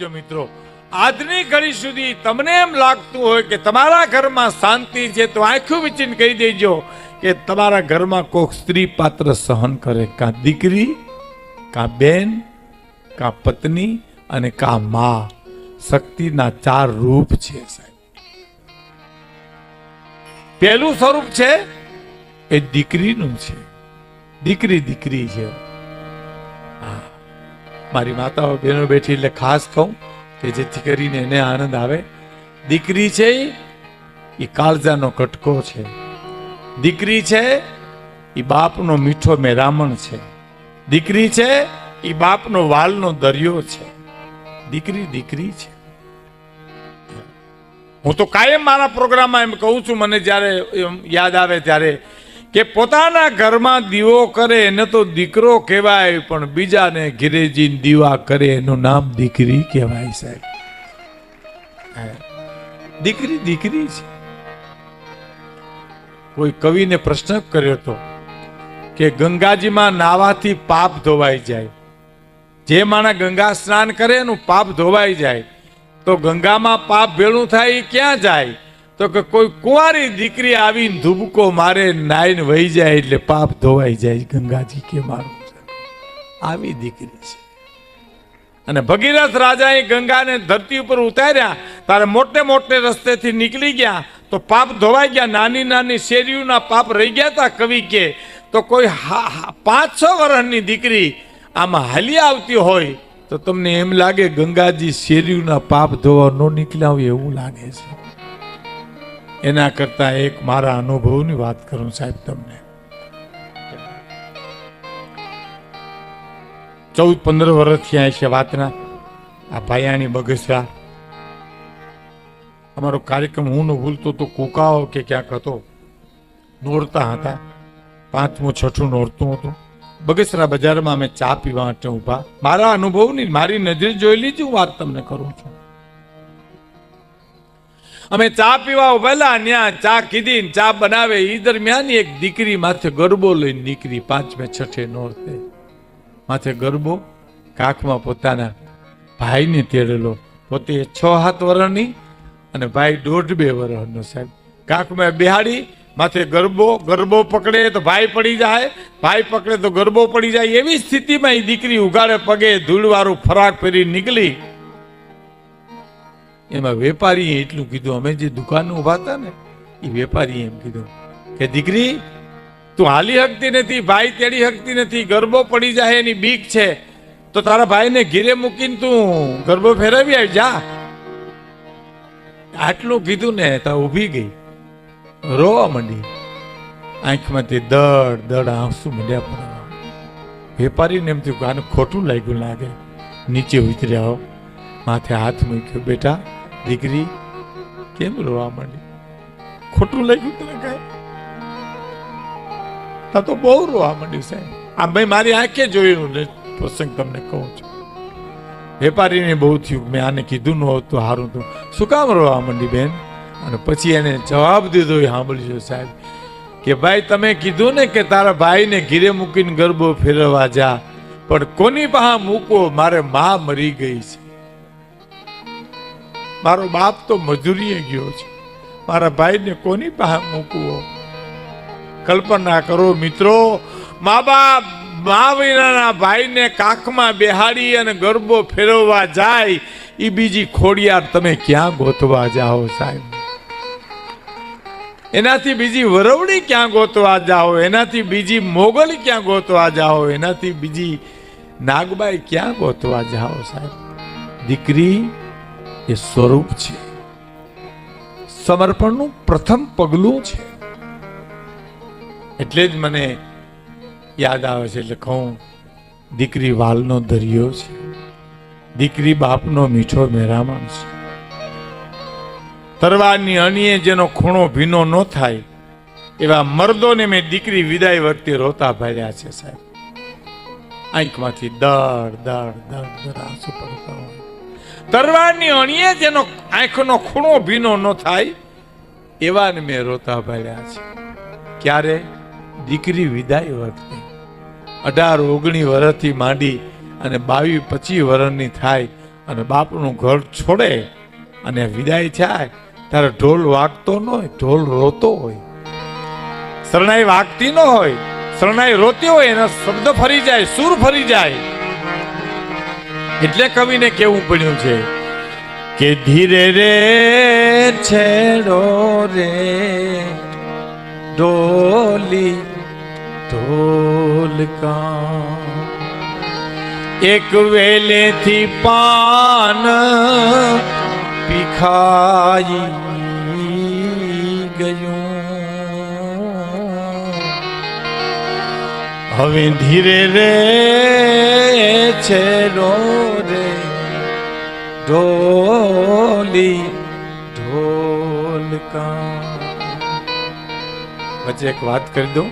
રાખજો મિત્રો, આજની ઘડી સુધી તમને એમ લાગતું હોય કે તમારા ઘરમાં શાંતિ છે, તો આંખું વિચીને કહી દેજો કે તમારા ઘરમાં કોઈક સ્ત્રી પાત્ર સહન કરે, કાં દીકરી, કાં બેન, કાં પત્ની અને કાં મા. શક્તિના ચાર રૂપ છે સાહેબ. પહેલું સ્વરૂપ છે એ દીકરીનું છે. દીકરી દીકરી છે. હા. મારી માતાઓ બહેનો બેઠી એટલે ખાસ કહું કે જેથી કરીને એને આનંદ આવે. દીકરી છે એ કાળજાનો કટકો છે. દીકરી છે એ બાપનો મીઠો મેરામણ છે. દીકરી છે એ બાપનો વાલનો દરિયો છે. દીકરી દીકરી છે. હું તો કાયમ મારા પ્રોગ્રામમાં એમ કહું છું, મને જ્યારે યાદ આવે ત્યારે કે પોતાના ઘરમાં દીવો કરે એને તો દીકરો કહેવાય, પણ બીજાને ઘીરે દીવા કરે, એનું નામ દીકરી કહેવાય સાહેબ. દીકરી દીકરી છે. કોઈ કવિને પ્રશ્ન કર્યો હતો કે ગંગાજીમાં નાવાથી પાપ ધોવાઈ જાય. જે માણસ ગંગા સ્નાન કરે, એનું પાપ ધોવાઈ જાય. તો ગંગામાં પાપ ભેળું થાય, એ ક્યાં જાય? તો કે કોઈ કુંવારી દીકરી આવીને ધુબકો મારે, નાઈને વહી જાય એટલે પાપ ધોવાઈ જાય. ગંગાજી કે મારું છે. આવી દીકરી છે. અને ભગીરથ રાજાએ ગંગાને ધરતી ઉપર ઉતાર્યા. તારે મોટે મોટે રસ્તેથી નીકળી ગયા. તો પાપ ધોવાઈ ગયા. નાની નાની શેરીઓના પાપ રહી ગયા હતા કવિ કે. તો કોઈ પાંચ છ વર્ષની દીકરી આમાં હાલી આવતી હોય તો તમને એમ લાગે ગંગાજી શેરીઓના પાપ ધોવા ન નીકળ્યા હોય એવું લાગે છે. એના કરતા એક મારા અનુભવની વાત કરું સાહેબ તમને. ચૌદ પંદર વર્ષ થયા છે વાતના. આ ભાયાણી બગસરા. અમારો કાર્યક્રમ હું ન ભૂલતો તો કુકાઓ કે ક્યાંક હતો. નોરતા હતા. પાંચમું, છઠ્ઠું નોરતું હતું. બગસરા બજારમાં અમે ચા પીવા માટે ઊભા. મારા અનુભવની મારી નજરે જોયેલી જ હું વાત તમને કરું છું. અમે ચા પીવા ઉભેલા ત્યાં ચા કીધી ચા બનાવે. એ દરમિયાન એક દીકરી માથે ગરબો લઈને નીકળી પાંચમે છઠે નોરતે. માથે ગરબો, કાખમાં પોતાના ભાઈને તેડેલો. પોતે છ સાત વરણની અને ભાઈ દોઢ બે વરણનો સાહેબ. કાખમાં બેહાડી, માથે ગરબો ગરબો પકડે તો ભાઈ પડી જાય. ભાઈ પકડે તો ગરબો પડી જાય. એવી સ્થિતિમાં એ દીકરી ઉગાડે પગે ધૂળવાળું ફરાક ફેરી નીકળી. એમાં વેપારીએ એટલું કીધું, અમે જે દુકાન ઊભા હતા ને, એ વેપારીએ એમ કીધું, કે દીકરી, તું હાલી શકતી નથી, ભાઈ તેડી શકતી નથી, ગરબો પડી જાય એની બીક છે, તો તારા ભાઈને ઘીરે મૂકીને તું ગરબો ફેરવી આવી જા. આટલું કીધું ને તા ઊભી ગઈ, રોવા માંડી. આંખમાંથી દડ દડ આંસુ મંડ્યા પણ વેપારીને એમ થયું કે આને ખોટું લાગ્યું લાગે. નીચે ઉતર્યા માથે હાથ મૂક્યો, બેટા દીકરી કેમ રોવા માંડી? ખોટું લાગ્યું તને કાંઈ? તા તો બહુ રોવા માંડ્યું સાહેબ આ ભાઈ મારી આંખે જોયું પ્રસંગ તમને કહું છું. વેપારીને બહુ થયું. મેં આને કીધું ન હતું તો સારું હતું. શું કામ રોવા માંડી બેન? અને પછી એને જવાબ દીધો એ સાંભળ્યો સાહેબ, કે ભાઈ તમે કીધું ને કે તારા ભાઈને ઘીરે મૂકીને ગરબો ફેરવવા જા, પણ કોની પાસે મૂકો મારે મા મરી ગઈ છે. મારો બાપ તો મજૂરીએ ગયો છે. મારા ભાઈને કોની પાસે મૂકવો? કલ્પના કરો મિત્રો, મા બાપ મા વિનાના ભાઈને કાખમાં બેહાડી અને ગરબો ફેરવવા જાય એ બીજી ખોડિયાર તમે ક્યાં ગોતવા જાઓ સાહેબ? એનાથી બીજી વરવણી ક્યાં ગોતવા જાઓ? એનાથી બીજી મોગલ ક્યાં ગોતવા જાઓ? એનાથી બીજી નાગબાઈ ક્યાં ગોતવા જાઓ સાહેબ? દીકરી એ સ્વરૂપ છે. સમર્પણનું પ્રથમ પગલું છે. એટલે જ મને યાદ આવે છે, એટલે કહું, દીકરી વાલનો દરિયો છે. દીકરી બાપનો મીઠો મેરામણ છે. તરવારની અણીએ જેનો ખૂણો ભીનો ન થાય, એવા મર્દોને મેં દીકરી વિદાય વખતે રોતા ભર્યા છે, સાહેબ. આંખમાંથી દડ દડ દડ દડ આંસુ પડતા હોય. તરવારની અણીએ જેનો આંખનો ખૂણો ભીનો ન થાય, એવાને મેં રોતા ભર્યા છે. ક્યારે? દીકરી વિદાય વખતે. અઢાર ઓગણી વર્ષથી માંડી અને બાવીસ પચીસ વર્ષની થાય અને બાપનું ઘર છોડે અને વિદાય થાય ત્યારે ઢોલ વાગતો ન હોય, ઢોલ રોતો હોય. શરણાઈ વાગતી ન હોય, શરણાઈ રોતી હોય, એનો શબ્દ ફરી જાય, સુર ફરી જાય. એટલે કવિને કેવું પડ્યું છે કે ધીરે રે, છેડો રે, ડોલી ઢોલકા એક વેલેથી પાન પીખાઈ ગયું. હવે ધીરે રે છેડો રે ઢોલી ઢોલકા વચ્ચે એક વાત કરી દઉં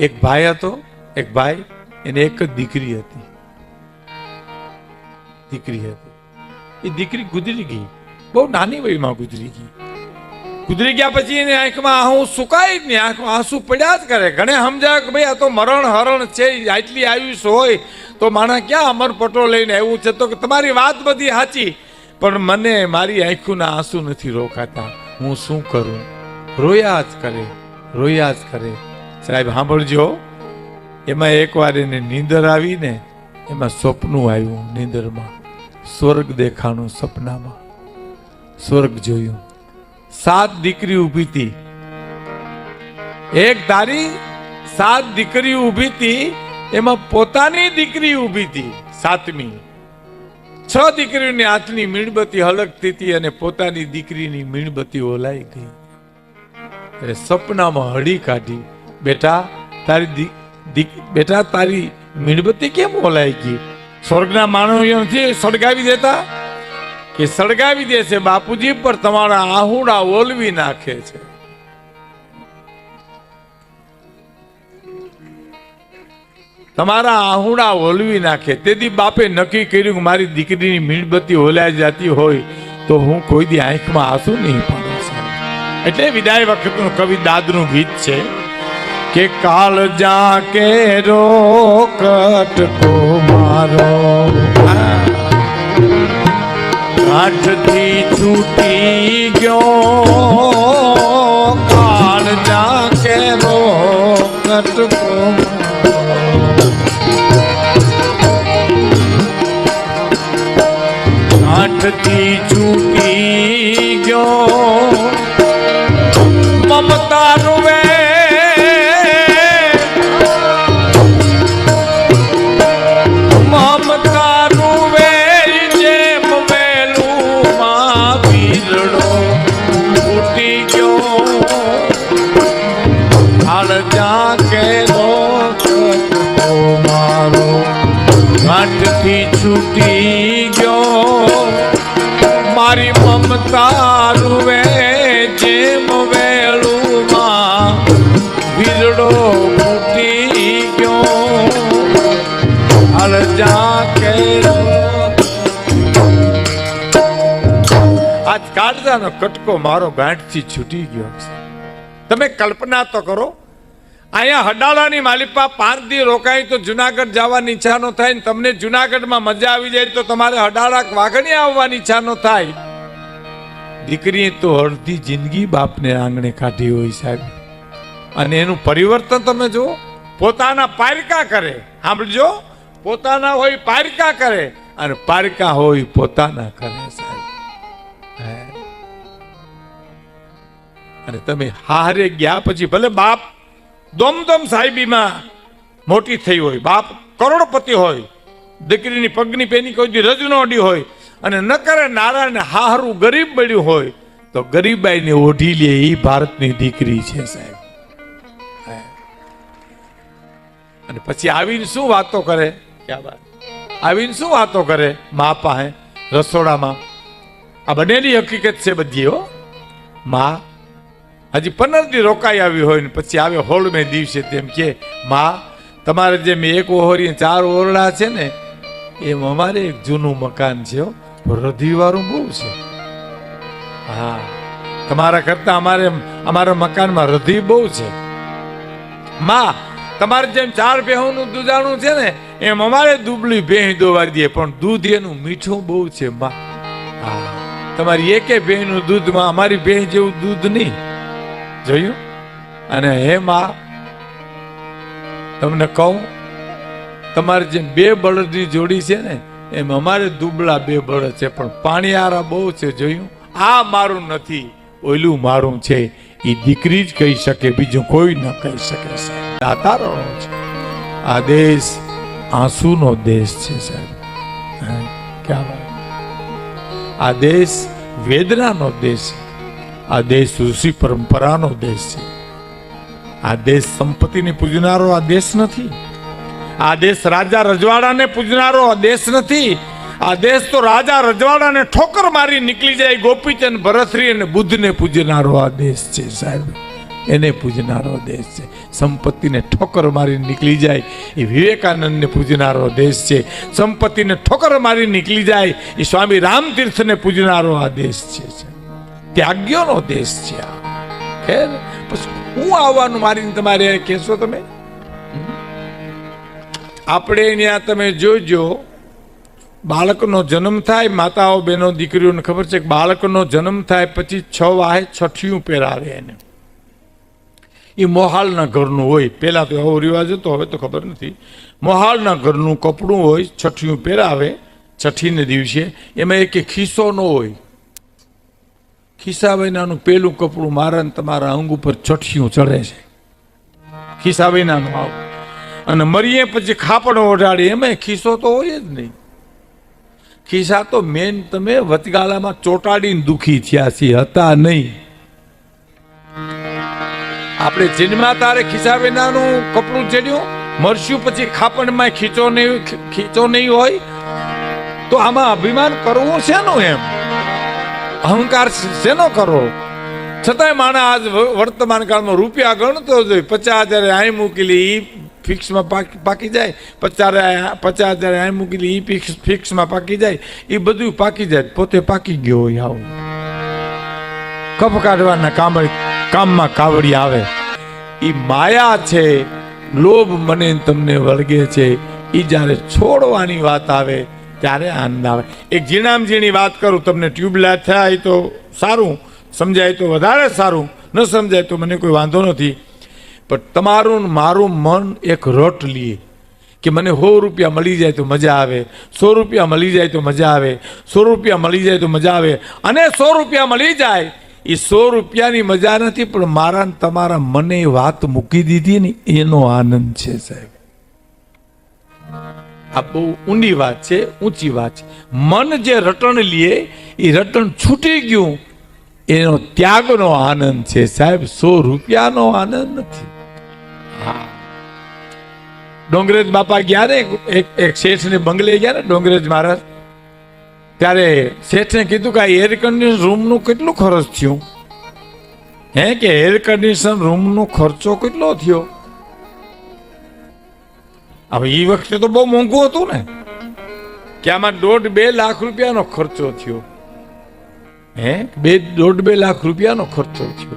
એક ભાઈ હતો એક ભાઈ એને એક જ દીકરી હતી દીકરી હતી એ દીકરી ગુજરી ગઈ બહુ નાની વયમાં ગુજરી ગઈ ગુજરી ગયા પછી એની આંખમાં આહું સુકાય જ નહીં, આંખમાં આંસુ પડ્યા જ કરે. ઘણે સમજાય કે ભાઈ આ તો મરણ હરણ છે, આટલી આયુષ હોય તો માણસ ક્યાં અમર પટો લઈને આવ્યું છે? તો કે તમારી વાત બધી સાચી, પણ મને મારી આંખોના આંસુ નથી રોકાતા. હું શું કરું? રોયા જ કરે, રોયા જ કરે. સાહેબ, સાંભળજો. એમાં એકવાર એને નીંદર આવીને એમાં સ્વપ્નું આવ્યું નીંદરમાં. સ્વર્ગ દેખાણું સપનામાં. સ્વર્ગ જોયું. સાત દીકરી ઊભી હતી. એક ધારી સાત દીકરી ઊભી હતી, એમાં પોતાની દીકરી ઊભી હતી, સાતમી. છ દીકરીઓની હાથની મીણબત્તી હલકતી હતી અને પોતાની દીકરીની મીણબત્તી ઓલાઈ ગઈ. એટલે સપનામાં હળી કાઢી, બેટા, તારી બેટા, તારી મીણબત્તી કેમ ઓલાઈ ગઈ? સ્વર્ગના માનવીઓ નથી સળગાવી દેતા? કે સળગાવી દે છે બાપુજી પર તમારા આહુડા ઓલવી નાખે છે. તમારા આહુડા ઓલવી નાખે. તેથી બાપે નક્કી કર્યું કે મારી દીકરીની મીણબત્તી ઓલાઈ જતી હોય તો હું કોઈ દી આંખમાં આંસુ નહીં પાડું એટલે વિદાય વખતનું કવિ દાદનું ગીત છે કે કાલ જા કે રો કો મારો. કાઠથી છૂટી ગયો. છૂટી ગયો મારી મમતા રૂવે જેમ વેળુમાં વીરડો ફૂટી ગયો અરજા કે આજ કાળજાનો કટકો મારો ગાંઠથી છૂટી ગયો છે. તમે કલ્પના તો કરો અહીંયા હડાલાની માલિપા પાંચ દી રોકાય તો જુનાગઢ જવાની ઈચ્છા ન થાય ને તમને જુનાગઢમાં મજા આવી જાય તો તમારે હડાળા વાઘણી આવવાની ઈચ્છા ન થાય. દીકરીએ તો અડધી જિંદગી બાપને આંગણે કાઢી હોય સાહેબ. અને એનું પરિવર્તન તમે જુઓ, પોતાના પારકા કરે, સાંભળજો. પોતાના હોય પારકા કરે, અને પારકા હોય પોતાના કરે સાહેબ. અને તમે હારે ગયા પછી ભલે બાપ દોમદમ સાહેબીમાં મોટી થઈ હોય, બાપ કરોડપતિ હોય, દીકરીની પગની પેની કોઈ રજ ન અડી હોય અને ન કરે નારાયણ હારું ગરીબ બન્યું હોય, તો ગરીબાઈને ઓઢી લે એ ભારતની દીકરી છે સાહેબ. અને પછી આવીને શું વાતો કરે? ક્યાં વાત? આવીને શું વાતો કરે મા પાસે રસોડામાં? આ બનેલી હકીકત છે બધી હો. મા હજી પંદર દી રોકાઈ આવી હોય ને પછી આવે હોળ મેં દિવસે તેમ કે, માં, તમારે જેમ એક ઓહરી ચાર ઓરડા છે ને, એમ અમારે એક જૂનું મકાન છે. રધીવાળું બહુ છે. હા, તમારા કરતા અમારે અમારા મકાનમાં રધી બહુ છે. માં, તમારે જેમ ચાર બેહોનું દૂધાણું છે ને, એમ અમારે દુબળી ભેહ દોવારી દે પણ દૂધ એનું મીઠું બહુ છે, માં. હા, તમારી એકે ભેહનું દૂધમાં અમારી ભેહ જેવું દૂધ નહીં. જોયું? અને હે માં, તમને કહું, તમારે જેમ બે બળદની જોડી છે ને, એમ અમારે દુબળા બે બળદ છે, પણ પાણીયારા બહુ છે, જોયું? આ મારું નથી, ઓલું મારું છે. એ દીકરી જ કહી શકે, બીજું કોઈ ન કહી શકે, સાહેબ. દાતારો છે. આ દેશ આંસુનો દેશ છે, સાહેબ. ક્યાં આ દેશ વેદનાનો દેશ છે. આ દેશ ઋષિ પરંપરાનો દેશ છે. આ દેશ સંપત્તિને પૂજનારો આ દેશ નથી. આ દેશ રાજા રજવાડાને પૂજનારો આ દેશ નથી. આ દેશ તો રાજા રજવાડાને ઠોકર મારી નીકળી જાય, ગોપીચંદ ભરતરી અને બુદ્ધને પૂજનારો આ દેશ છે સાહેબ. એને પૂજનારો દેશ છે. સંપત્તિને ઠોકર મારી નીકળી જાય, એ વિવેકાનંદને પૂજનારો દેશ છે. સંપત્તિને ઠોકર મારી નીકળી જાય, એ સ્વામી રામતીર્થને પૂજનારો આ દેશ છે ત્યાગ્યોનો દેશ છે આ. ખેર હું આવવાનું મારીને તમારે કહેશો તમે? આપણે ત્યાં તમે જોજો, બાળકનો જન્મ થાય, માતાઓ બહેનો દીકરીઓને ખબર છે કે બાળકનો જન્મ થાય પછી છ વાહે છઠિયું પહેરાવે એને. એ મોહાલના ઘરનું હોય. પહેલાં તો એવો રિવાજ હતો, હવે તો ખબર નથી. મોહાલના ઘરનું કપડું હોય છઠિયું પહેરાવે, છઠ્ઠીને દિવસે. એમાં એક ખિસ્સો ન હોય. ખિસ્સા વિનાનું પેલું કપડું મારા ને તમારા અંગ ઉપર ચઠિયું ચડે છે. ખિસ્સા વિનાનું આવું. અને મરીએ પછી ખાપડો ઓઢાડી એમાં ખિસ્સો તો હોય જ નહીં. ખિસ્સા તો મેન તમે વચગાળામાં ચોટાડીને દુખી થયા છીએ, હતા નહીં. આપણે જન્મા તારે ખિસ્સા વિનાનું કપડું ચડ્યું મરશું પછી ખાપડમાં ખીચો નહીં ખીચો નહીં હોય. તો આમાં અભિમાન કરવું શેનું એમ? અહંકાર શેનો કરો? છતાંય માણસ આજ વર્તમાન કાળમાં રૂપિયા ગણતો જોઈએ પચાસ હજાર અહીં મૂકેલી, ઈ ફિક્સમાં પાકી પાકી જાય. પચાસ પચાસ હજાર અહીં મૂકેલી, ઈ ફિક્સ, ફિક્સમાં પાકી જાય. એ બધું પાકી જાય. પોતે પાકી ગયો હોય આવું કપ કાઢવાના કામ કામમાં કાવડી આવે. એ માયા છે. લોભ મને તમને વળગે છે. એ જ્યારે છોડવાની વાત આવે ત્યારે આનંદ આવે. એક ઝીણામ ઝીણી વાત કરું, તમને ટ્યુબલાઇટ થાય તો સારું, સમજાય તો વધારે સારું, ન સમજાય તો મને કોઈ વાંધો નથી. પણ તમારું મારું મન એક રટ લીએ કે મને સો રૂપિયા મળી જાય તો મજા આવે, સો રૂપિયા મળી જાય તો મજા આવે, સો રૂપિયા મળી જાય તો મજા આવે. અને સો રૂપિયા મળી જાય, એ સો રૂપિયાની મજા નથી, પણ મારા તમારા મને વાત મૂકી દીધી ને એનો આનંદ છે સાહેબ. આ બહુ ઊંડી વાત છે, ઊંચી વાત છે. મન જે રટણ લીએ, એ રટણ છૂટી ગયું. એનો ત્યાગનો આનંદ છે સાહેબ, સો રૂપિયાનો આનંદ નથી. હા. ડોંગરેજ બાપા ગયા ને એક એક શેઠને બંગલે ગયા ને, ડોંગરેજ મહારાજ? ત્યારે શેઠને કીધું કે આ એર કન્ડિશન રૂમનું કેટલું ખર્ચ થયું? હે કે એર કન્ડિશન રૂમનો ખર્ચો કેટલો થયો? હવે એ વખતે તો બહુ મોંઘું હતું ને. કે આમાં દોઢ બે લાખ રૂપિયાનો ખર્ચો થયો. હે? બે, દોઢ બે લાખ રૂપિયાનો ખર્ચો થયો.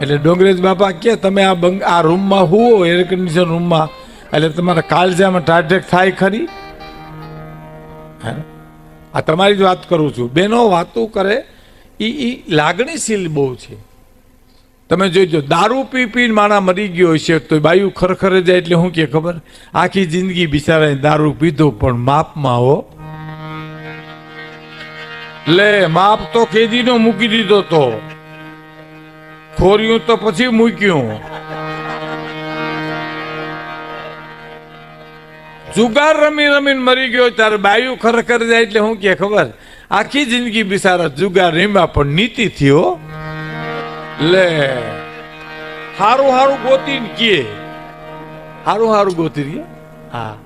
એટલે ડોંગરેજ બાપા કે તમે આ બંગ, આ રૂમમાં હુઓ એર કન્ડિશન રૂમમાં. એટલે તમારા કાળજામાં ટાર્ટેક થાય ખરી? હે? આ તમારી જ વાત કરું છું. બેનો વાતો કરે એ લાગણીશીલ બહુ છે. તમે જોઈજો, દારૂ પી પીને માણા મરી ગયો હશે તો બાયું ખરખરે જાય એટલે શું કે ખબર? આખી જિંદગી બિચારાએ દારૂ પીધો, પણ માપમાં હો. લે, માપ તો કેદીનો મૂકી દીધો તો. ખોર્યું તો પછી મૂક્યું. જુગાર રમી રમીને મરી ગયો, ત્યારે બાયું ખરખર જાય એટલે શું કે ખબર? આખી જિંદગી બિચારા જુગાર રમ્યા, પણ નીતિ થયો. લે. હારું હારું ગોતીને કે. હારું હારું ગોતી રહ્યા હા.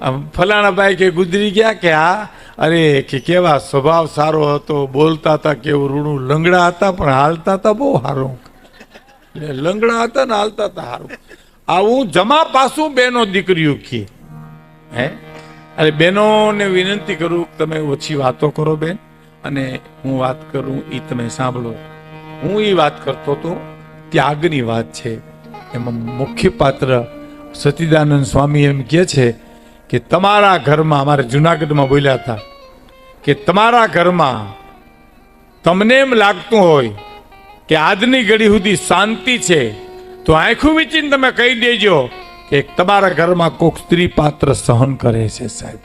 આમ ફલાણા ભાઈ કે ગુજરી ગયા કે હા? અરે કે કેવા સ્વભાવ સારો હતો બોલતા હતા કેવું રૂણું. લંગડા હતા પણ હાલતા હતા બહુ સારું લંગડા હતા ને હાલતા હતા સારું આવું જમા પાસું બેનો દીકરીઓ કે. હે? અરે બહેનોને વિનંતી કરું તમે ઓછી વાતો કરો બેન. અને હું વાત કરું એ તમે સાંભળો. હું એ વાત કરતો હતો, ત્યાગની વાત છે. એમાં મુખ્ય પાત્ર સતીદાનંદ સ્વામી એમ કહે છે કે તમારા ઘરમાં, અમારે જુનાગઢમાં બોલ્યા હતા, કે તમારા ઘરમાં તમને એમ લાગતું હોય કે આજની ઘડી સુધી શાંતિ છે, તો આંખું વિચીને તમે કહી દેજો કે તમારા ઘરમાં કોઈક સ્ત્રી પાત્ર સહન કરે છે સાહેબ.